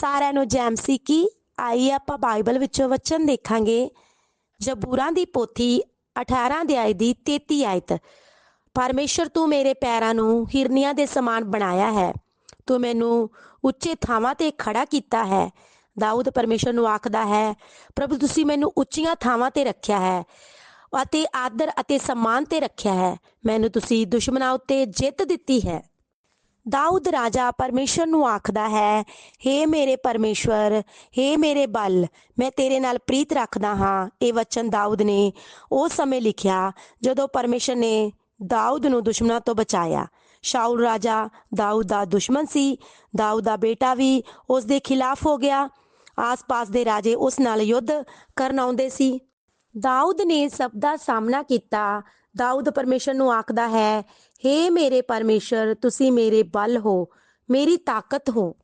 ਸਾਰਿਆਂ ਨੂੰ ਜੈਮ ਸੀ ਕੀ ਆਈ ਆਪਾਂ ਬਾਈਬਲ ਵਿੱਚੋਂ ਵਚਨ ਦੇਖਾਂਗੇ। ਜ਼ਬੂਰਾਂ ਦੀ ਪੋਥੀ 18 ਅਧਿਆਇ ਦੀ 33 ਆਇਤ। ਪਰਮੇਸ਼ਰ ਤੂੰ ਮੇਰੇ ਪੈਰਾਂ ਨੂੰ ਹਿਰਨੀਆਂ ਦੇ ਸਮਾਨ ਬਣਾਇਆ ਹੈ। ਤੂੰ ਮੈਨੂੰ ਉੱਚੇ ਥਾਵਾਂ ਤੇ ਖੜਾ ਕੀਤਾ ਹੈ। ਦਾਊਦ ਪਰਮੇਸ਼ਰ ਨੂੰ ਆਖਦਾ ਹੈ, ਪ੍ਰਭੂ, ਤੁਸੀਂ ਮੈਨੂੰ ਉੱਚੀਆਂ ਥਾਵਾਂ ਤੇ ਰੱਖਿਆ ਹੈ ਅਤੇ ਆਦਰ ਅਤੇ ਸਨਮਾਨ ਤੇ ਰੱਖਿਆ ਹੈ। ਮੈਨੂੰ ਤੁਸੀਂ ਦੁਸ਼ਮਣਾਂ ਉੱਤੇ ਜਿੱਤ ਦਿੱਤੀ ਹੈ। ਦਾਊਦ ਰਾਜਾ ਪਰਮੇਸ਼ਰ ਨੂੰ ਆਖਦਾ ਹੈ हे ਮੇਰੇ ਪਰਮੇਸ਼ਵਰ हे ਮੇਰੇ ਬਲ, ਮੈਂ ਤੇਰੇ ਨਾਲ ਪ੍ਰੀਤ ਰੱਖਦਾ ਹਾਂ। ਇਹ ਵਚਨ ਦਾਊਦ ਨੇ ਉਸ ਸਮੇਂ ਲਿਖਿਆ ਜਦੋਂ ਪਰਮੇਸ਼ਰ ਨੇ ਦਾਊਦ ਨੂੰ ਦੁਸ਼ਮਣਾਂ ਤੋਂ ਬਚਾਇਆ। ਸ਼ਾਊਲ ਰਾਜਾ ਦਾਊਦ ਦਾ ਦੁਸ਼ਮਣ ਸੀ, ਦਾਊਦ ਦਾ ਬੇਟਾ ਵੀ ਉਸ ਦੇ ਖਿਲਾਫ ਹੋ ਗਿਆ। ਆਸ-ਪਾਸ ਦੇ ਰਾਜੇ ਉਸ ਨਾਲ ਯੁੱਧ ਕਰਨ ਆਉਂਦੇ ਸੀ। ਦਾਊਦ ਨੇ ਸਭ ਦਾ ਸਾਹਮਣਾ ਕੀਤਾ ਦਾਊਦ ਪਰਮੇਸ਼ਰ ਨੂੰ ਆਖਦਾ ਹੈ हे ਮੇਰੇ ਪਰਮੇਸ਼ਰ, ਤੁਸੀਂ ਮੇਰੇ ਬਲ ਹੋ, ਮੇਰੀ ਤਾਕਤ ਹੋ।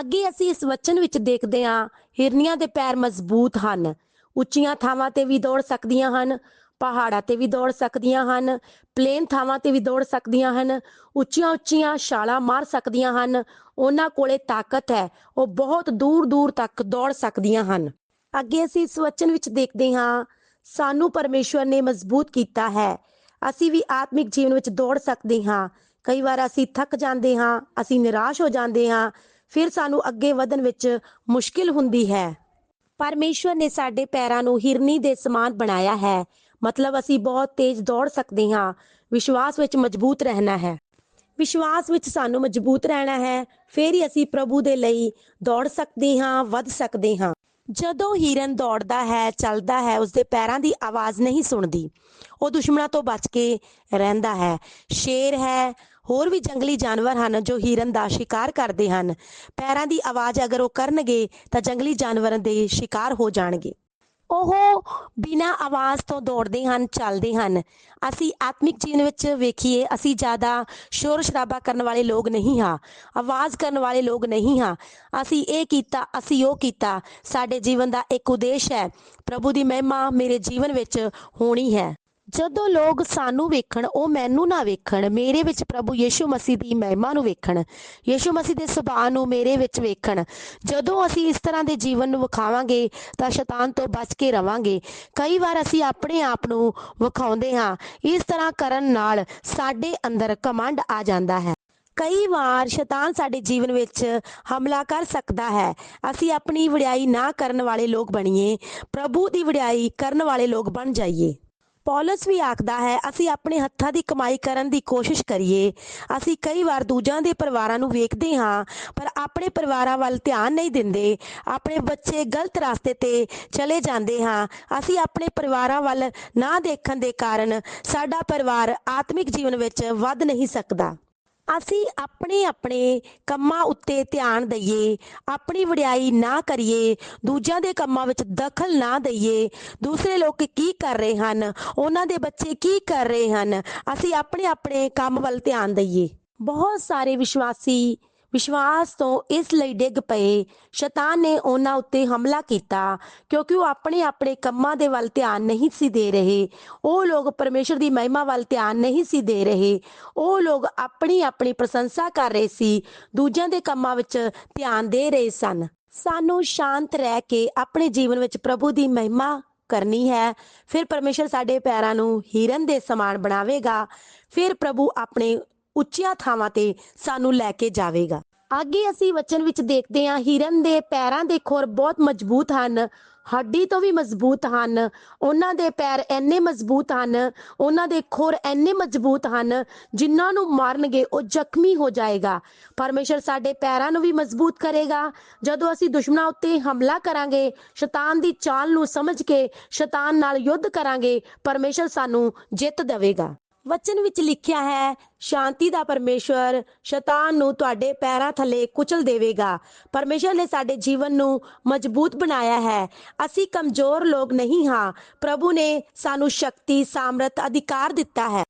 ਅੱਗੇ ਅਸੀਂ ਇਸ ਵਚਨ ਵਿੱਚ ਦੇਖਦੇ ਹਾਂ, ਹਿਰਨੀਆਂ ਦੇ ਪੈਰ ਮਜ਼ਬੂਤ ਹਨ। ਉੱਚੀਆਂ ਥਾਵਾਂ ਤੇ ਵੀ ਦੌੜ ਸਕਦੀਆਂ ਹਨ, ਪਹਾੜਾਂ ਤੇ ਵੀ ਦੌੜ ਸਕਦੀਆਂ ਹਨ ਪਲੇਨ ਥਾਵਾਂ ਤੇ ਵੀ ਦੌੜ ਸਕਦੀਆਂ ਹਨ, ਉੱਚੀਆਂ ਉੱਚੀਆਂ ਛਾਲਾਂ ਮਾਰ ਸਕਦੀਆਂ ਹਨ, ਉਹਨਾਂ ਕੋਲੇ ਤਾਕਤ ਹੈ, ਉਹ ਬਹੁਤ ਦੂਰ ਦੂਰ ਤੱਕ ਦੌੜ ਸਕਦੀਆਂ ਹਨ। ਅੱਗੇ ਅਸੀਂ ਇਸ ਵਚਨ ਵਿੱਚ ਦੇਖਦੇ ਹਾਂ, ਸਾਨੂੰ ਪਰਮੇਸ਼ਵਰ ਨੇ ਮਜ਼ਬੂਤ ਕੀਤਾ ਹੈ ਅਸੀਂ ਵੀ ਆਤਮਿਕ ਜੀਵਨ ਵਿੱਚ ਦੌੜ ਸਕਦੇ ਹਾਂ। ਕਈ ਵਾਰ ਅਸੀਂ ਥੱਕ ਜਾਂਦੇ ਹਾਂ, ਅਸੀਂ ਨਿਰਾਸ਼ ਹੋ ਜਾਂਦੇ ਹਾਂ, ਫਿਰ ਸਾਨੂੰ ਅੱਗੇ ਵਧਣ ਵਿੱਚ ਮੁਸ਼ਕਿਲ ਹੁੰਦੀ ਹੈ। ਪਰਮੇਸ਼ਵਰ ਨੇ ਸਾਡੇ ਪੈਰਾਂ ਨੂੰ ਹਿਰਨੀ ਦੇ ਸਮਾਨ ਬਣਾਇਆ ਹੈ। ਮਤਲਬ ਅਸੀਂ ਬਹੁਤ ਤੇਜ਼ ਦੌੜ ਸਕਦੇ ਹਾਂ। ਵਿਸ਼ਵਾਸ ਵਿੱਚ ਮਜ਼ਬੂਤ ਰਹਿਣਾ ਹੈ। ਵਿਸ਼ਵਾਸ ਵਿੱਚ ਸਾਨੂੰ ਮਜ਼ਬੂਤ ਰਹਿਣਾ ਹੈ। ਫਿਰ ਹੀ ਅਸੀਂ ਪ੍ਰਭੂ ਦੇ ਲਈ ਦੌੜ ਸਕਦੇ ਹਾਂ, ਵੱਧ ਸਕਦੇ ਹਾਂ। ਜਦੋਂ ਹਿਰਨ ਦੌੜਦਾ ਹੈ, ਚੱਲਦਾ ਹੈ, ਉਸਦੇ ਪੈਰਾਂ ਦੀ ਆਵਾਜ਼ ਨਹੀਂ ਸੁਣਦੀ। ਉਹ ਦੁਸ਼ਮਣਾਂ ਤੋਂ ਬਚ ਕੇ ਰਹਿੰਦਾ ਹੈ। ਸ਼ੇਰ ਹੈ, ਹੋਰ ਵੀ ਜੰਗਲੀ ਜਾਨਵਰ ਹਨ ਜੋ ਹਿਰਨ ਦਾ ਸ਼ਿਕਾਰ ਕਰਦੇ ਹਨ। ਪੈਰਾਂ ਦੀ ਆਵਾਜ਼ ਅਗਰ ਉਹ ਕਰਨਗੇ ਤਾਂ ਜੰਗਲੀ ਜਾਨਵਰਾਂ ਦੇ ਸ਼ਿਕਾਰ ਹੋ ਜਾਣਗੇ। ਉਹ ਬਿਨਾਂ ਆਵਾਜ਼ ਤੋਂ ਦੌੜਦੇ ਹਨ, ਚੱਲਦੇ ਹਨ। ਅਸੀਂ ਆਤਮਿਕ ਜੀਵਨ ਵਿੱਚ ਵੇਖੀਏ, ਅਸੀਂ ਜ਼ਿਆਦਾ ਸ਼ੋਰ ਸ਼ਰਾਬਾ ਕਰਨ ਵਾਲੇ ਲੋਕ ਨਹੀਂ ਹਾਂ, ਆਵਾਜ਼ ਕਰਨ ਵਾਲੇ ਲੋਕ ਨਹੀਂ ਹਾਂ। ਅਸੀਂ ਇਹ ਕੀਤਾ, ਅਸੀਂ ਉਹ ਕੀਤਾ। ਸਾਡੇ ਜੀਵਨ ਦਾ ਇੱਕ ਉਦੇਸ਼ ਹੈ, ਪ੍ਰਭੂ ਦੀ ਮਹਿਮਾ ਮੇਰੇ ਜੀਵਨ ਵਿੱਚ ਹੋਣੀ ਹੈ। ਜਦੋਂ ਲੋਕ ਸਾਨੂੰ ਵੇਖਣ, ਉਹ ਮੈਨੂੰ ਨਾ ਵੇਖਣ, ਮੇਰੇ ਵਿੱਚ ਪ੍ਰਭੂ ਯੀਸ਼ੂ ਮਸੀਹ ਦੀ ਮਹਿਮਾ ਨੂੰ ਵੇਖਣ, ਯੀਸ਼ੂ ਮਸੀਹ ਦੇ ਸੁਭਾਅ ਨੂੰ ਮੇਰੇ ਵਿੱਚ ਵੇਖਣ। ਜਦੋਂ ਅਸੀਂ ਇਸ ਤਰ੍ਹਾਂ ਦੇ ਜੀਵਨ ਨੂੰ ਵਿਖਾਵਾਂਗੇ, ਤਾਂ ਸ਼ੈਤਾਨ ਤੋਂ ਬਚ ਕੇ ਰਵਾਂਗੇ। ਕਈ ਵਾਰ ਅਸੀਂ ਆਪਣੇ ਆਪ ਨੂੰ ਵਿਖਾਉਂਦੇ ਹਾਂ, ਇਸ ਤਰ੍ਹਾਂ ਕਰਨ ਨਾਲ ਸਾਡੇ ਅੰਦਰ ਕਮੰਡ ਆ ਜਾਂਦਾ ਹੈ। ਕਈ ਵਾਰ ਸ਼ੈਤਾਨ ਸਾਡੇ ਜੀਵਨ ਵਿੱਚ ਹਮਲਾ ਕਰ ਸਕਦਾ ਹੈ। ਅਸੀਂ ਆਪਣੀ ਵਡਿਆਈ ਨਾ ਕਰਨ ਵਾਲੇ ਲੋਕ ਬਣੀਏ, ਪ੍ਰਭੂ ਦੀ ਵਡਿਆਈ ਕਰਨ ਵਾਲੇ ਲੋਕ ਬਣ ਜਾਈਏ। ਪੌਲਸ ਵੀ ਆਖਦਾ ਹੈ, ਅਸੀਂ ਆਪਣੇ ਹੱਥਾਂ ਦੀ ਕਮਾਈ ਕਰਨ ਦੀ ਕੋਸ਼ਿਸ਼ ਕਰੀਏ। ਅਸੀਂ ਕਈ ਵਾਰ ਦੂਜਿਆਂ ਦੇ ਪਰਿਵਾਰਾਂ ਨੂੰ ਵੇਖਦੇ ਹਾਂ, ਪਰ ਆਪਣੇ ਪਰਿਵਾਰਾਂ ਵੱਲ ਧਿਆਨ ਨਹੀਂ ਦਿੰਦੇ। ਆਪਣੇ ਬੱਚੇ ਗਲਤ ਰਸਤੇ ਤੇ ਚਲੇ ਜਾਂਦੇ ਹਾਂ। ਅਸੀਂ ਆਪਣੇ ਪਰਿਵਾਰਾਂ ਵੱਲ ਨਾ ਦੇਖਣ ਦੇ ਕਾਰਨ ਸਾਡਾ ਪਰਿਵਾਰ ਆਤਮਿਕ ਜੀਵਨ ਵਿੱਚ ਵੱਧ ਨਹੀਂ ਸਕਦਾ। ਅਸੀਂ ਆਪਣੇ ਆਪਣੇ ਕੰਮਾਂ ਉੱਤੇ ਧਿਆਨ ਦਈਏ, ਆਪਣੀ ਵਡਿਆਈ ਨਾ ਕਰੀਏ, ਦੂਜਿਆਂ ਦੇ ਕੰਮਾਂ ਵਿੱਚ ਦਖਲ ਨਾ ਦਈਏ, ਦੂਸਰੇ ਲੋਕ ਕੀ ਕਰ ਰਹੇ ਹਨ, ਉਹਨਾਂ ਦੇ ਬੱਚੇ ਕੀ ਕਰ ਰਹੇ ਹਨ, ਅਸੀਂ ਆਪਣੇ ਆਪਣੇ ਕੰਮ ਵੱਲ ਧਿਆਨ ਦਈਏ। ਬਹੁਤ ਸਾਰੇ ਵਿਸ਼ਵਾਸੀ ਵਿਸ਼ਵਾਸ ਤੋਂ ਇਸ ਲਈ ਡਿੱਗ ਪਏ। ਸ਼ੈਤਾਨ ਨੇ ਉਹਨਾਂ ਉੱਤੇ ਹਮਲਾ ਕੀਤਾ, ਕਿਉਂਕਿ ਉਹ ਆਪਣੇ ਆਪਣੇ ਕੰਮਾਂ ਦੇ ਵੱਲ ਧਿਆਨ ਨਹੀਂ ਸੀ ਦੇ ਰਹੇ। ਉਹ ਲੋਕ ਪਰਮੇਸ਼ਰ ਦੀ ਮਹਿਮਾ ਵੱਲ ਧਿਆਨ ਨਹੀਂ ਸੀ ਦੇ ਰਹੇ। ਉਹ ਲੋਕ ਆਪਣੀ ਆਪਣੀ ਪ੍ਰਸ਼ੰਸਾ ਕਰ ਰਹੇ ਸੀ, ਦੂਜਿਆਂ ਦੇ ਕੰਮਾਂ ਵਿੱਚ ਧਿਆਨ ਦੇ ਰਹੇ ਸਨ। ਸਾਨੂੰ ਸ਼ਾਂਤ ਰਹਿ ਕੇ ਆਪਣੇ ਜੀਵਨ ਵਿੱਚ ਪ੍ਰਭੂ ਦੀ ਮਹਿਮਾ ਕਰਨੀ ਹੈ। ਫਿਰ ਪਰਮੇਸ਼ਰ ਸਾਡੇ ਪੈਰਾਂ ਨੂੰ ਹੀਰਨ ਦੇ ਸਮਾਨ ਬਣਾਵੇਗਾ। ਫਿਰ ਪ੍ਰਭੂ ਆਪਣੇ ਉੱਚੀਆਂ ਥਾਵਾਂ ਤੇ ਸਾਨੂੰ ਲੈ ਕੇ ਜਾਵੇਗਾ। ਅੱਗੇ ਅਸੀਂ ਵਚਨ ਵਿੱਚ ਦੇਖਦੇ ਹਾਂ, ਹਿਰਨ ਦੇ ਪੈਰਾਂ ਦੇ ਖੁਰ ਬਹੁਤ ਮਜ਼ਬੂਤ ਹਨ, ਹੱਡੀ ਤੋਂ ਵੀ ਮਜ਼ਬੂਤ ਹਨ, ਉਹਨਾਂ ਦੇ ਪੈਰ ਇੰਨੇ ਮਜ਼ਬੂਤ ਹਨ, ਉਹਨਾਂ ਦੇ ਖੁਰ ਇੰਨੇ ਮਜ਼ਬੂਤ ਹਨ, ਜਿਨ੍ਹਾਂ ਨੂੰ ਮਾਰਨਗੇ ਉਹ ਜ਼ਖਮੀ ਹੋ ਜਾਏਗਾ। ਪਰਮੇਸ਼ਰ ਸਾਡੇ ਪੈਰਾਂ ਨੂੰ ਵੀ ਮਜ਼ਬੂਤ ਕਰੇਗਾ। ਜਦੋਂ ਅਸੀਂ ਦੁਸ਼ਮਣਾਂ ਉੱਤੇ ਹਮਲਾ ਕਰਾਂਗੇ, ਸ਼ੈਤਾਨ ਦੀ ਚਾਲ ਨੂੰ ਸਮਝ ਕੇ ਸ਼ੈਤਾਨ ਨਾਲ ਯੁੱਧ ਕਰਾਂਗੇ, ਪਰਮੇਸ਼ਰ ਸਾਨੂੰ ਜਿੱਤ ਦੇਵੇਗਾ। ਵਚਨ ਵਿੱਚ ਲਿਖਿਆ ਹੈ, ਸ਼ਾਂਤੀ ਦਾ ਪਰਮੇਸ਼ਵਰ ਸ਼ੈਤਾਨ ਨੂੰ ਤੁਹਾਡੇ ਪੈਰਾਂ ਥੱਲੇ ਕੁਚਲ ਦੇਵੇਗਾ। ਪਰਮੇਸ਼ਰ ਨੇ ਸਾਡੇ ਜੀਵਨ ਨੂੰ ਮਜ਼ਬੂਤ ਬਣਾਇਆ ਹੈ। ਅਸੀਂ ਕਮਜ਼ੋਰ ਲੋਕ ਨਹੀਂ ਹਾਂ। ਪ੍ਰਭੂ ਨੇ ਸਾਨੂੰ ਸ਼ਕਤੀ, ਸਾਮਰਥ, ਅਧਿਕਾਰ ਦਿੱਤਾ ਹੈ।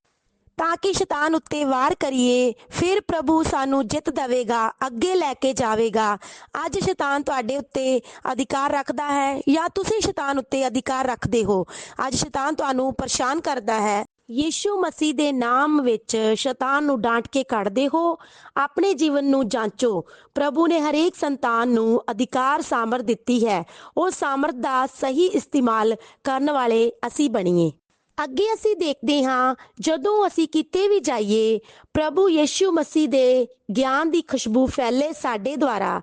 ਤਾਂ ਕਿ ਸ਼ੈਤਾਨ ਉੱਤੇ ਵਾਰ ਕਰੀਏ, ਫਿਰ ਪ੍ਰਭੂ ਸਾਨੂੰ ਜਿੱਤ ਦੇਵੇਗਾ, ਅੱਗੇ ਲੈ ਕੇ ਜਾਵੇਗਾ। ਅੱਜ ਸ਼ੈਤਾਨ ਤੁਹਾਡੇ ਉੱਤੇ ਅਧਿਕਾਰ ਰੱਖਦਾ ਹੈ ਜਾਂ ਤੁਸੀਂ ਸ਼ੈਤਾਨ ਉੱਤੇ ਅਧਿਕਾਰ ਰੱਖਦੇ ਹੋ? ਅੱਜ ਸ਼ੈਤਾਨ ਤੁਹਾਨੂੰ ਪਰੇਸ਼ਾਨ ਕਰਦਾ ਹੈ। ਯੀਸ਼ੂ ਮਸੀਹ ਦੇ ਨਾਮ ਵਿੱਚ ਸ਼ੈਤਾਨ ਨੂੰ ਡਾਂਟ ਕੇ ਕੱਢਦੇ ਹੋ, ਆਪਣੇ ਜੀਵਨ ਨੂੰ ਜਾਂਚੋ। ਪ੍ਰਭੂ ਨੇ ਹਰੇਕ ਸੰਤਾਨ ਨੂੰ ਅਧਿਕਾਰ ਸਾਮਰ ਦਿੱਤੀ ਹੈ। ਉਹ ਸਾਮਰਥ ਦਾ ਸਹੀ ਇਸਤੇਮਾਲ ਕਰਨ ਵਾਲੇ ਅਸੀਂ ਬਣੀਏ। ਅੱਗੇ ਅਸੀਂ ਦੇਖਦੇ ਹਾਂ, ਜਦੋਂ ਅਸੀਂ ਕਿਤੇ ਵੀ ਜਾਈਏ, ਪ੍ਰਭੂ ਯੀਸ਼ੂ ਮਸੀਹ ਦੇ ਗਿਆਨ ਦੀ ਖੁਸ਼ਬੂ ਫੈਲੇ ਸਾਡੇ ਦੁਆਰਾ।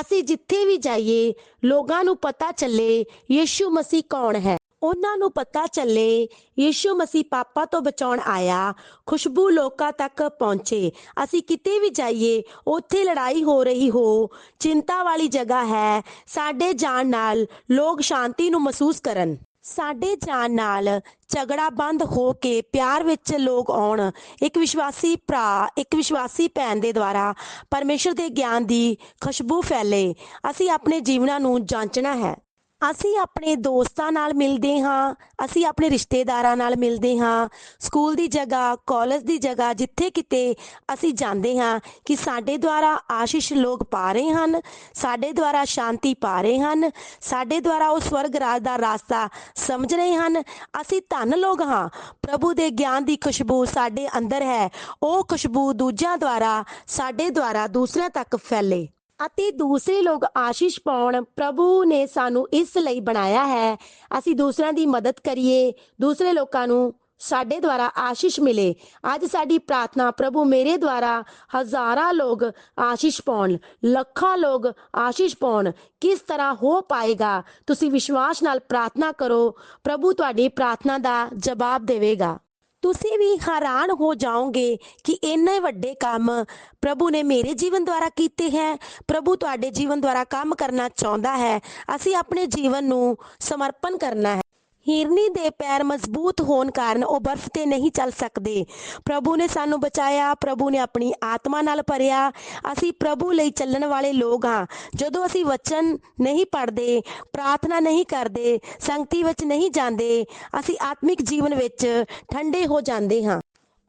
ਅਸੀਂ ਜਿੱਥੇ ਵੀ ਜਾਈਏ, ਲੋਕਾਂ ਨੂੰ ਪਤਾ ਚੱਲੇ ਯੀਸ਼ੂ ਮਸੀਹ ਕੌਣ ਹੈ। ਉਹਨਾਂ ਨੂੰ ਪਤਾ ਚੱਲੇ, ਯੀਸ਼ੂ ਮਸੀਹ ਪਾਪਾ ਤੋਂ ਬਚਾਉਣ ਆਇਆ, ਖੁਸ਼ਬੂ ਲੋਕਾਂ ਤੱਕ ਪਹੁੰਚੇ। ਅਸੀਂ ਕਿਤੇ ਵੀ ਜਾਈਏ, ਉੱਥੇ ਲੜਾਈ ਹੋ ਰਹੀ ਹੋ, ਚਿੰਤਾ ਵਾਲੀ ਜਗ੍ਹਾ ਹੈ। ਸਾਡੇ ਜਾਣ ਨਾਲ ਲੋਕ ਸ਼ਾਂਤੀ ਨੂੰ ਮਹਿਸੂਸ ਕਰਨ। ਸਾਡੇ ਜਾਣ ਨਾਲ ਝਗੜਾ ਬੰਦ ਹੋ ਕੇ ਪਿਆਰ ਵਿੱਚ ਲੋਕ ਆਉਣ। ਇੱਕ ਵਿਸ਼ਵਾਸੀ ਭਰਾ, ਇੱਕ ਵਿਸ਼ਵਾਸੀ ਭੈਣ ਦੇ ਦੁਆਰਾ ਪਰਮੇਸ਼ਰ ਦੇ ਗਿਆਨ ਦੀ ਖੁਸ਼ਬੂ ਫੈਲੇ। ਅਸੀਂ ਆਪਣੇ ਜੀਵਨਾਂ ਨੂੰ ਜਾਂਚਣਾ ਹੈ। ਅਸੀਂ ਆਪਣੇ ਦੋਸਤਾਂ ਨਾਲ ਮਿਲਦੇ ਹਾਂ, ਅਸੀਂ ਆਪਣੇ ਰਿਸ਼ਤੇਦਾਰਾਂ ਨਾਲ ਮਿਲਦੇ ਹਾਂ, ਸਕੂਲ ਦੀ ਜਗ੍ਹਾ, ਕਾਲਜ ਦੀ ਜਗ੍ਹਾ, ਜਿੱਥੇ ਕਿਤੇ ਅਸੀਂ ਜਾਂਦੇ ਹਾਂ ਕਿ ਸਾਡੇ ਦੁਆਰਾ ਆਸ਼ੀਸ਼ ਲੋਕ ਪਾ ਰਹੇ ਹਨ, ਸਾਡੇ ਦੁਆਰਾ ਸ਼ਾਂਤੀ ਪਾ ਰਹੇ ਹਨ, ਸਾਡੇ ਦੁਆਰਾ ਉਹ ਸਵਰਗ ਰਾਜ ਦਾ ਰਾਸਤਾ ਸਮਝ ਰਹੇ ਹਨ। ਅਸੀਂ ਧੰਨ ਲੋਕ ਹਾਂ, ਪ੍ਰਭੂ ਦੇ ਗਿਆਨ ਦੀ ਖੁਸ਼ਬੂ ਸਾਡੇ ਅੰਦਰ ਹੈ, ਉਹ ਖੁਸ਼ਬੂ ਦੂਜਿਆਂ ਦੁਆਰਾ, ਸਾਡੇ ਦੁਆਰਾ ਦੂਸਰਿਆਂ ਤੱਕ ਫੈਲੇ। ਅਤੇ ਦੂਸਰੇ ਲੋਕ ਆਸ਼ੀਸ਼ ਪਾਉਣ ਪ੍ਰਭੂ ਨੇ ਸਾਨੂੰ ਇਸ ਲਈ ਬਣਾਇਆ ਹੈ। ਅਸੀਂ ਦੂਸਰਿਆਂ ਦੀ ਮਦਦ ਕਰੀਏ, ਦੂਸਰੇ ਲੋਕਾਂ ਨੂੰ ਸਾਡੇ ਦੁਆਰਾ ਆਸ਼ੀਸ਼ ਮਿਲੇ। ਅੱਜ ਸਾਡੀ ਪ੍ਰਾਰਥਨਾ ਪ੍ਰਭੂ ਮੇਰੇ ਦੁਆਰਾ ਹਜ਼ਾਰਾਂ ਲੋਕ ਆਸ਼ੀਸ਼ ਪਾਉਣ, ਲੱਖਾਂ ਲੋਕ ਆਸ਼ੀਸ਼ ਪਾਉਣ, ਕਿਸ ਤਰ੍ਹਾਂ ਹੋ ਪਾਏਗਾ? ਤੁਸੀਂ ਵਿਸ਼ਵਾਸ ਨਾਲ ਪ੍ਰਾਰਥਨਾ ਕਰੋ, ਪ੍ਰਭੂ ਤੁਹਾਡੀ ਪ੍ਰਾਰਥਨਾ ਦਾ ਜਵਾਬ ਦੇਵੇਗਾ। ਤੁਸੀਂ ਵੀ ਹੈਰਾਨ ਹੋ ਜਾਓਗੇ ਕਿ ਇੰਨੇ ਵੱਡੇ ਕੰਮ ਪ੍ਰਭੂ ਨੇ ਮੇਰੇ ਜੀਵਨ ਦੁਆਰਾ ਕੀਤੇ ਹੈ। ਪ੍ਰਭੂ ਤੁਹਾਡੇ ਜੀਵਨ ਦੁਆਰਾ ਕੰਮ ਕਰਨਾ ਚਾਹੁੰਦਾ ਹੈ। ਅਸੀਂ ਆਪਣੇ ਜੀਵਨ ਨੂੰ ਸਮਰਪਣ ਕਰਨਾ ਹੈ। ਹਿਰਨੀ ਦੇ ਪੈਰ ਮਜ਼ਬੂਤ ਹੋਣ ਕਾਰਨ ਉਹ ਬਰਫ਼ ਤੇ ਨਹੀਂ ਚੱਲ ਸਕਦੇ। ਪ੍ਰਭੂ ਨੇ ਸਾਨੂੰ ਬਚਾਇਆ, ਪ੍ਰਭੂ ਨੇ ਆਪਣੀ ਆਤਮਾ ਨਾਲ ਭਰਿਆ। ਅਸੀਂ ਪ੍ਰਭੂ ਲਈ ਚੱਲਣ ਵਾਲੇ ਲੋਕ ਹਾਂ। ਜਦੋਂ ਅਸੀਂ ਵਚਨ ਨਹੀਂ ਪੜ੍ਹਦੇ, ਪ੍ਰਾਰਥਨਾ ਨਹੀਂ ਕਰਦੇ, ਸੰਗਤੀ ਵਿੱਚ ਨਹੀਂ ਜਾਂਦੇ, ਅਸੀਂ ਆਤਮਿਕ ਜੀਵਨ ਵਿੱਚ ਠੰਡੇ ਹੋ ਜਾਂਦੇ ਹਾਂ।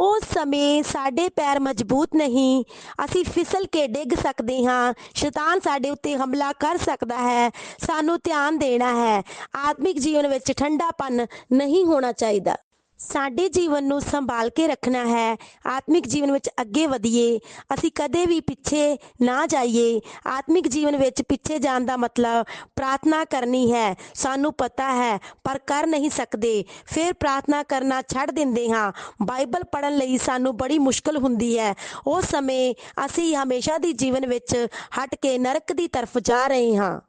ਉਸ ਸਮੇਂ ਸਾਡੇ ਪੈਰ ਮਜ਼ਬੂਤ ਨਹੀਂ। ਅਸੀਂ ਫਿਸਲ ਕੇ ਡਿੱਗ ਸਕਦੇ ਹਾਂ। ਸ਼ੈਤਾਨ ਸਾਡੇ ਉੱਤੇ ਹਮਲਾ ਕਰ ਸਕਦਾ ਹੈ। ਸਾਨੂੰ ਧਿਆਨ ਦੇਣਾ ਹੈ। ਆਤਮਿਕ ਜੀਵਨ ਵਿੱਚ ਠੰਡਾਪਨ ਨਹੀਂ ਹੋਣਾ ਚਾਹੀਦਾ। ਸਾਡੇ ਜੀਵਨ ਨੂੰ ਸੰਭਾਲ ਕੇ ਰੱਖਣਾ ਹੈ, ਆਤਮਿਕ ਜੀਵਨ ਵਿੱਚ ਅੱਗੇ ਵਧੀਏ। ਅਸੀਂ ਕਦੇ ਵੀ ਪਿੱਛੇ ਨਾ ਜਾਈਏ। ਆਤਮਿਕ ਜੀਵਨ ਵਿੱਚ ਪਿੱਛੇ ਜਾਣ ਦਾ ਮਤਲਬ ਪ੍ਰਾਰਥਨਾ ਕਰਨੀ ਹੈ। ਸਾਨੂੰ ਪਤਾ ਹੈ, ਪਰ ਕਰ ਨਹੀਂ ਸਕਦੇ। ਫਿਰ ਪ੍ਰਾਰਥਨਾ ਕਰਨਾ ਛੱਡ ਦਿੰਦੇ ਹਾਂ। ਬਾਈਬਲ ਪੜ੍ਹਨ ਲਈ ਸਾਨੂੰ ਬੜੀ ਮੁਸ਼ਕਲ ਹੁੰਦੀ ਹੈ। ਉਸ ਸਮੇਂ ਅਸੀਂ ਹਮੇਸ਼ਾ ਦੀ ਜੀਵਨ ਵਿੱਚ ਹਟ ਕੇ ਨਰਕ ਦੀ ਤਰਫ ਜਾ ਰਹੇ ਹਾਂ।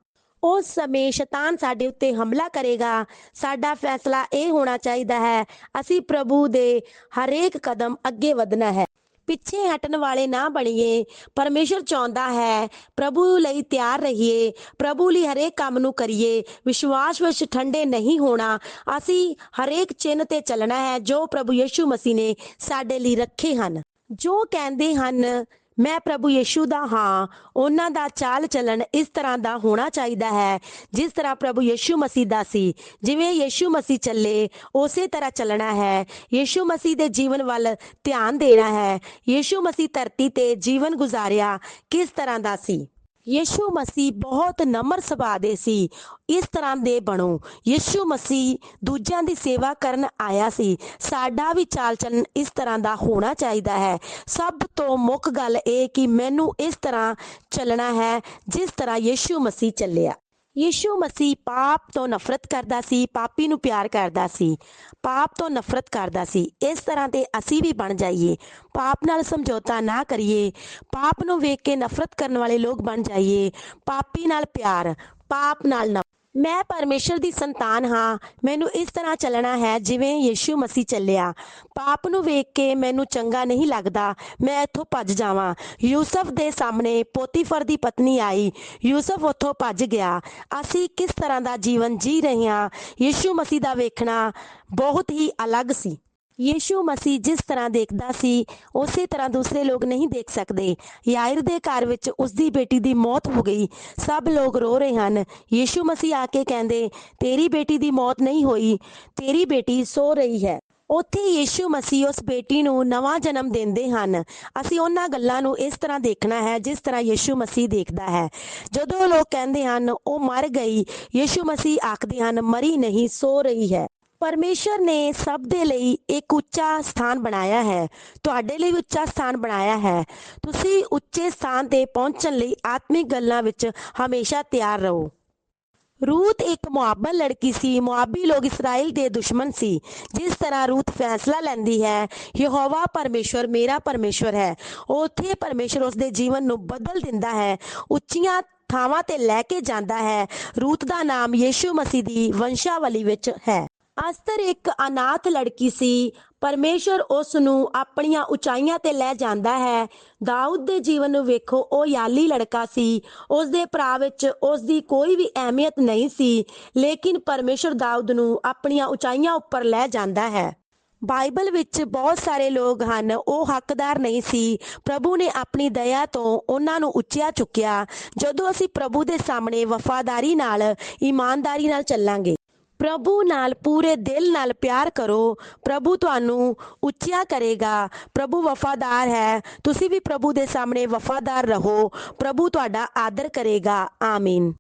ਉਸ ਸਮੇਂ ਸ਼ੈਤਾਨ ਸਾਡੇ ਉੱਤੇ ਹਮਲਾ ਕਰੇਗਾ। ਸਾਡਾ ਫੈਸਲਾ ਇਹ ਹੋਣਾ ਚਾਹੀਦਾ ਹੈ, ਅਸੀਂ ਪ੍ਰਭੂ ਦੇ ਹਰੇਕ ਕਦਮ ਅੱਗੇ ਵਧਣਾ ਹੈ। ਪਿੱਛੇ ਹਟਣ ਵਾਲੇ ਨਾ ਬਣੀਏ, ਪਰਮੇਸ਼ਰ ਚਾਹੁੰਦਾ ਹੈ, ਪ੍ਰਭੂ ਲਈ ਤਿਆਰ ਰਹੀਏ, ਪ੍ਰਭੂ ਲਈ ਹਰੇਕ ਕੰਮ ਨੂੰ ਕਰੀਏ। ਵਿਸ਼ਵਾਸ ਵਿੱਚ ਠੰਡੇ ਨਹੀਂ ਹੋਣਾ, ਅਸੀਂ ਹਰੇਕ ਚਿੰਨ ਤੇ ਚੱਲਣਾ ਹੈ ਜੋ ਪ੍ਰਭੂ ਯੀਸ਼ੂ ਮਸੀਹ ਨੇ ਸਾਡੇ ਲਈ ਰੱਖੇ ਹਨ। ਜੋ ਕਹਿੰਦੇ ਹਨ ਮੈਂ ਪ੍ਰਭੂ ਯੀਸ਼ੂ ਦਾ ਹਾਂ। ਉਹਨਾਂ ਦਾ ਚਾਲ ਚੱਲਣ ਇਸ ਤਰ੍ਹਾਂ ਦਾ ਹੋਣਾ ਚਾਹੀਦਾ ਹੈ, ਜਿਸ ਤਰ੍ਹਾਂ ਪ੍ਰਭੂ ਯੀਸ਼ੂ ਮਸੀਹ ਦਾ ਸੀ। ਜਿਵੇਂ ਯੀਸ਼ੂ ਮਸੀਹ ਚੱਲੇ, ਉਸੇ ਤਰ੍ਹਾਂ ਚੱਲਣਾ ਹੈ। ਯੀਸ਼ੂ ਮਸੀਹ ਦੇ ਜੀਵਨ ਵੱਲ ਧਿਆਨ ਦੇਣਾ ਹੈ। ਯੀਸ਼ੂ ਮਸੀਹ ਧਰਤੀ ਤੇ ਜੀਵਨ ਗੁਜ਼ਾਰਿਆ ਕਿਸ ਤਰ੍ਹਾਂ ਦਾ ਸੀ? ਯੀਸ਼ੂ ਮਸੀਹ ਬਹੁਤ ਨਮਰ ਸੁਭਾਅ ਦੇ ਸੀ। ਇਸ ਤਰ੍ਹਾਂ ਦੇ ਬਣੋ। ਯੀਸ਼ੂ ਮਸੀਹ ਦੂਜਿਆਂ ਦੀ ਸੇਵਾ ਕਰਨ ਆਇਆ ਸੀ। ਸਾਡਾ ਵੀ ਚਾਲ ਚੱਲਣ ਇਸ ਤਰ੍ਹਾਂ ਦਾ ਹੋਣਾ ਚਾਹੀਦਾ ਹੈ। ਸਭ ਤੋਂ ਮੁੱਖ ਗੱਲ ਇਹ ਕਿ ਮੈਨੂੰ ਇਸ ਤਰ੍ਹਾਂ ਚੱਲਣਾ ਹੈ ਜਿਸ ਤਰ੍ਹਾਂ ਯੀਸ਼ੂ ਮਸੀਹ ਚੱਲਿਆ। ਯੀਸ਼ੂ ਮਸੀਹ ਪਾਪ ਤੋਂ ਨਫ਼ਰਤ ਕਰਦਾ ਸੀ, ਪਾਪੀ ਨੂੰ ਪਿਆਰ ਕਰਦਾ ਸੀ, ਪਾਪ ਤੋਂ ਨਫ਼ਰਤ ਕਰਦਾ ਸੀ। ਇਸ ਤਰ੍ਹਾਂ ਤੇ ਅਸੀਂ ਵੀ ਬਣ ਜਾਈਏ। ਪਾਪ ਨਾਲ ਸਮਝੌਤਾ ਨਾ ਕਰੀਏ। ਪਾਪ ਨੂੰ ਵੇਖ ਕੇ ਨਫ਼ਰਤ ਕਰਨ ਵਾਲੇ ਲੋਕ ਬਣ ਜਾਈਏ। ਪਾਪੀ ਨਾਲ ਪਿਆਰ, ਪਾਪ ਨਾਲ ਨਾ ਮੈਂ ਪਰਮੇਸ਼ਰ ਦੀ ਸੰਤਾਨ ਹਾਂ। ਮੈਨੂੰ ਇਸ ਤਰ੍ਹਾਂ ਚੱਲਣਾ ਹੈ ਜਿਵੇਂ ਯੀਸ਼ੂ ਮਸੀਹ ਚੱਲਿਆ। ਪਾਪ ਨੂੰ ਵੇਖ ਕੇ ਮੈਨੂੰ ਚੰਗਾ ਨਹੀਂ ਲੱਗਦਾ। ਮੈਂ ਇੱਥੋਂ ਭੱਜ ਜਾਵਾਂ। ਯੂਸਫ ਦੇ ਸਾਹਮਣੇ ਪੋਤੀਫਰ ਦੀ ਪਤਨੀ ਆਈ। ਯੂਸਫ ਉੱਥੋਂ ਭੱਜ ਗਿਆ। ਅਸੀਂ ਕਿਸ ਤਰ੍ਹਾਂ ਦਾ ਜੀਵਨ ਜੀ ਰਹੇ ਹਾਂ? ਯੀਸ਼ੂ ਮਸੀਹ ਦਾ ਵੇਖਣਾ ਬਹੁਤ ਹੀ ਅਲੱਗ ਸੀ। ਯੀਸ਼ੂ ਮਸੀਹ ਜਿਸ ਤਰ੍ਹਾਂ ਦੇਖਦਾ ਸੀ, ਉਸੇ ਤਰ੍ਹਾਂ ਦੂਸਰੇ ਲੋਕ ਨਹੀਂ ਦੇਖ ਸਕਦੇ। ਯਾਇਰ ਦੇ ਘਰ ਵਿੱਚ ਉਸ ਦੀ ਬੇਟੀ ਦੀ ਮੌਤ ਹੋ ਗਈ। ਸਭ ਲੋਕ ਰੋ ਰਹੇ ਹਨ। ਯੀਸ਼ੂ ਮਸੀਹ ਆ ਕੇ ਕਹਿੰਦੇ, ਤੇਰੀ ਬੇਟੀ ਦੀ ਮੌਤ ਨਹੀਂ ਹੋਈ, ਤੇਰੀ ਬੇਟੀ ਸੋ ਰਹੀ ਹੈ। ਉੱਥੇ ਯੀਸ਼ੂ ਮਸੀਹ ਉਸ ਬੇਟੀ ਨੂੰ ਨਵਾਂ ਜਨਮ ਦਿੰਦੇ ਹਨ। ਅਸੀਂ ਉਹਨਾਂ ਗੱਲਾਂ ਨੂੰ ਇਸ ਤਰ੍ਹਾਂ ਦੇਖਣਾ ਹੈ, ਜਿਸ ਤਰ੍ਹਾਂ ਯੀਸ਼ੂ ਮਸੀਹ ਦੇਖਦਾ ਹੈ। ਜਦੋਂ ਲੋਕ ਕਹਿੰਦੇ ਹਨ, ਉਹ ਮਰ ਗਈ, ਯੀਸ਼ੂ ਮਸੀਹ ਆਖਦੇ ਹਨ, ਮਰੀ ਨਹੀਂ, ਸੋ ਰਹੀ ਹੈ। ਪਰਮੇਸ਼ਰ ਨੇ ਸਭ ਦੇ ਲਈ ਇੱਕ ਉੱਚਾ ਸਥਾਨ ਬਣਾਇਆ ਹੈ। ਤੁਹਾਡੇ ਲਈ ਉੱਚਾ ਸਥਾਨ ਬਣਾਇਆ ਹੈ। ਤੁਸੀਂ ਉੱਚੇ ਸਥਾਨ ਤੇ ਪਹੁੰਚਣ ਲਈ ਆਤਮਿਕ ਗੱਲਾਂ ਵਿੱਚ ਹਮੇਸ਼ਾ ਤਿਆਰ ਰਹੋ। ਰੂਤ ਇੱਕ ਮੁਆਬਲ ਲੜਕੀ ਸੀ। ਮੁਆਬੀ ਲੋਕ ਇਸਰਾਇਲ ਦੇ ਦੁਸ਼ਮਣ ਸੀ। ਜਿਸ ਤਰ੍ਹਾਂ ਰੂਤ ਫੈਸਲਾ ਲੈਂਦੀ ਹੈ, ਯਹੋਵਾ ਪਰਮੇਸ਼ਵਰ ਮੇਰਾ ਪਰਮੇਸ਼ਵਰ ਹੈ। ਉੱਥੇ ਪਰਮੇਸ਼ਵਰ ਉਸ ਦੇ ਜੀਵਨ ਨੂੰ ਬਦਲ ਦਿੰਦਾ ਹੈ। ਉੱਚੀਆਂ ਥਾਵਾਂ ਤੇ ਲੈ ਕੇ ਜਾਂਦਾ ਹੈ। ਰੂਤ ਦਾ ਨਾਮ ਯੀਸ਼ੂ ਮਸੀਹ ਦੀ ਵੰਸ਼ਾਵਲੀ ਵਿੱਚ ਹੈ। ਅਸਤਰ ਇੱਕ ਅਨਾਥ ਲੜਕੀ ਸੀ। ਪਰਮੇਸ਼ਰ ਉਸ ਨੂੰ ਆਪਣੀਆਂ ਉਚਾਈਆਂ ਤੇ ਲੈ ਜਾਂਦਾ ਹੈ। ਦਾਊਦ ਦੇ ਜੀਵਨ ਨੂੰ ਵੇਖੋ, ਉਹ ਯਾਲੀ ਲੜਕਾ ਸੀ। ਉਸ ਦੇ ਭਰਾ ਵਿੱਚ ਉਸ ਦੀ ਕੋਈ ਵੀ ਅਹਿਮੀਅਤ ਨਹੀਂ ਸੀ, ਲੇਕਿਨ ਪਰਮੇਸ਼ਰ ਦਾਊਦ ਨੂੰ ਆਪਣੀਆਂ ਉਚਾਈਆਂ ਉੱਪਰ ਲੈ ਜਾਂਦਾ ਹੈ। ਬਾਈਬਲ ਵਿੱਚ ਬਹੁਤ ਸਾਰੇ ਲੋਕ ਹਨ, ਉਹ ਹੱਕਦਾਰ ਨਹੀਂ ਸੀ। ਪ੍ਰਭੂ ਨੇ ਆਪਣੀ ਦਇਆ ਤੋਂ ਉਹਨਾਂ ਨੂੰ ਉੱਚਿਆ ਚੁੱਕਿਆ। ਜਦੋਂ ਅਸੀਂ ਪ੍ਰਭੂ ਦੇ ਸਾਹਮਣੇ ਵਫਾਦਾਰੀ ਨਾਲ, ਇਮਾਨਦਾਰੀ ਨਾਲ ਚੱਲਾਂਗੇ ਪ੍ਰਭੂ ਨਾਲ ਪੂਰੇ ਦਿਲ ਨਾਲ ਪਿਆਰ ਕਰੋ। ਪ੍ਰਭੂ ਤੁਹਾਨੂੰ ਉੱਚਿਆ ਕਰੇਗਾ। ਪ੍ਰਭੂ ਵਫਾਦਾਰ ਹੈ। ਤੁਸੀਂ ਵੀ ਪ੍ਰਭੂ ਦੇ ਸਾਹਮਣੇ ਵਫਾਦਾਰ ਰਹੋ। ਪ੍ਰਭੂ ਤੁਹਾਡਾ ਆਦਰ ਕਰੇਗਾ। ਆਮੀਨ।